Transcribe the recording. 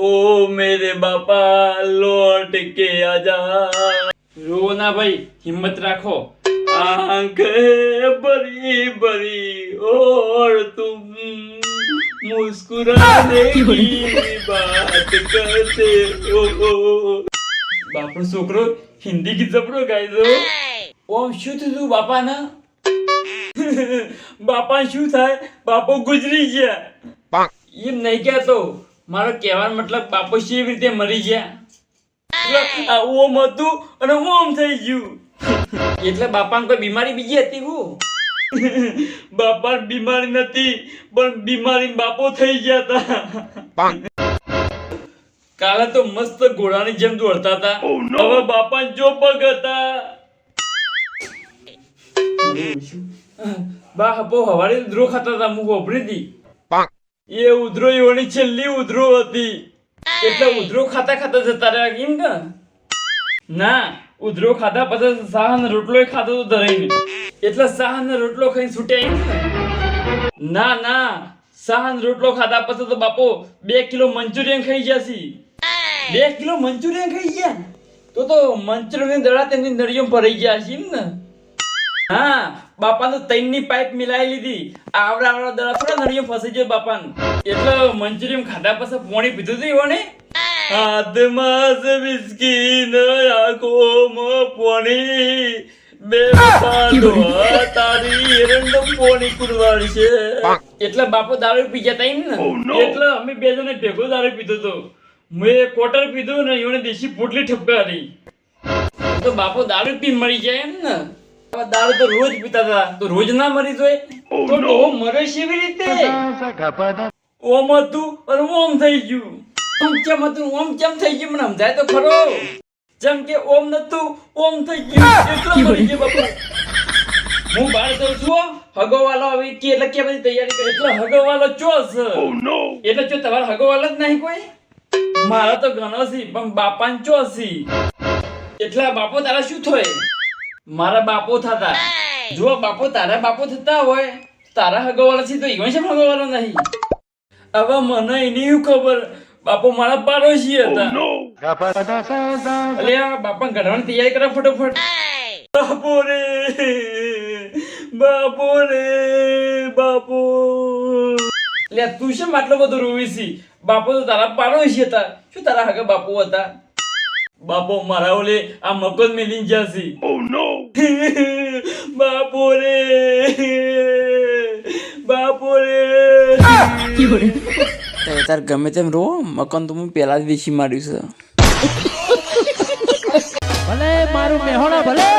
ઓ મેરે બાપા લોટ કે આજા. રો ના ભાઈ હિંમત રાખો. આંખે ભરી ભરી ઓર તુમ મુસ્કુરાને બાત કરતે ઓ બાપણ છોકરો હિન્દી ગીત જબરો ગાયજો ઓ શું થયું બાપાના? બાપા શું થાય? બાપો ગુજરી ગયા. એમ નહીં કહેતો. મારો કહેવાનો મતલબ બાપુશ્રી એવી રીતે મરી ગયા? ઓમ હતું અને ઓમ થઈ ગયું. એટલે બાપાને કોઈ બીમારી બીજી હતી હું? બાપા બીમારી નથી પણ બીમારી બાપો થઈ ગયા હતા. કાલે તો મસ્ત ઘોડાની જેમ દોડતા હતા. હવે બાપા જો પગ હતા. બા હપો હવારે ઉધરો ખાતા હતા હું હોભરી હતી એ ઉધરો એવાની છેલ્લી ઉધરો હતી. એટલે ઉધરો ખાતા ખાતા જતા રહ્યા કેમ કે? ના ઉધરો ખાતા પછી સાહન રોટલો ખાધો તો ધરાઈને. એટલે સાહન રોટલો ખાઈને છૂટ્યા ના ના સાહન રોટલો ખાધા પછી તો બાપો બે કિલો મંચુરિયન ખાઈ જશે બે કિલો મંચુરિયન ખાઈ ગયા? તો તો મંચુરિયન દડા તેમની નળીઓ ભરાઈ ગયા છે એમ ને? હા બાપા તો તૈનની પાઇપ મિલાઈ લીધી. આવડા આવડા દડા થોડા નળીઓ ફસી ગયો બાપાને. એટલે મંચુરિયન ખાધા પછી પોણી પીધું હતું એવો ને હાથમાં છે મિસ્કીન આંખોમાં પાણી. બે તારી એરંડમ પાણી કુરવાડ છે એટલે બાપો દારૂ પી એમ ને? એટલે અમે બે જણે ભેગો દારૂ પીધો તો. મેં કોટર પીધું ને એને દેશી પોટલી ઠપકારી. તો બાપો દારૂ પી મરી જાય એમ ને? દારૂ તો રોજ પીતા હતા. તો રોજ ના મરી જોઈએ? તો ડોહો મરે એવી રીતે? ઓમ હતું અને ઓમ થઈ ગયું. ઓમ કેમ હતું ઓમ કેમ થઈ ગયું? મને સમજાય તો ખરો. જેમ કે ઓમ નતું ઓમ થઈ ગયું. એટલો મરી ગયો બાપુ. હું બહાર જઉં છું. હગોવાલો આવી કે એટલે કે બધી તૈયારી કરી. એટલે હગોવાલો ચો છે? એટલે જો તમારો હગોવાલો જ નહીં કોઈ? મારો તો ઘણો છે પણ બાપાને ચો સી એટલા બાપો તારા શું થાય? મારા બાપો થતા. જો બાપો તારા બાપો થતા હોય તારા હગવાળા છે તો ઈવન છે હગવાળો નહીં. હવે મને એની ખબર? બાપો મારા પાડોશી હતા. અલ્યા બાપા ઘડવાની તૈયારી કરો ફટોફટ. બાપો રે બાપો રે બાપો. લે તું શેમ આટલો બધો રોવી છી? બાપો તો તારા પાડોશી હતા. શું તારા હગે બાપુ હતા? બાપો મારા ઓલે આ મગજ મેલી જશે oh, ઓ નો બાપો રે બાપો રે તાર ગમે તેમ રો મકાન તો હું પહેલા જ વેચી માર્યું છે. ભલે મારું મેહોણા ભલે.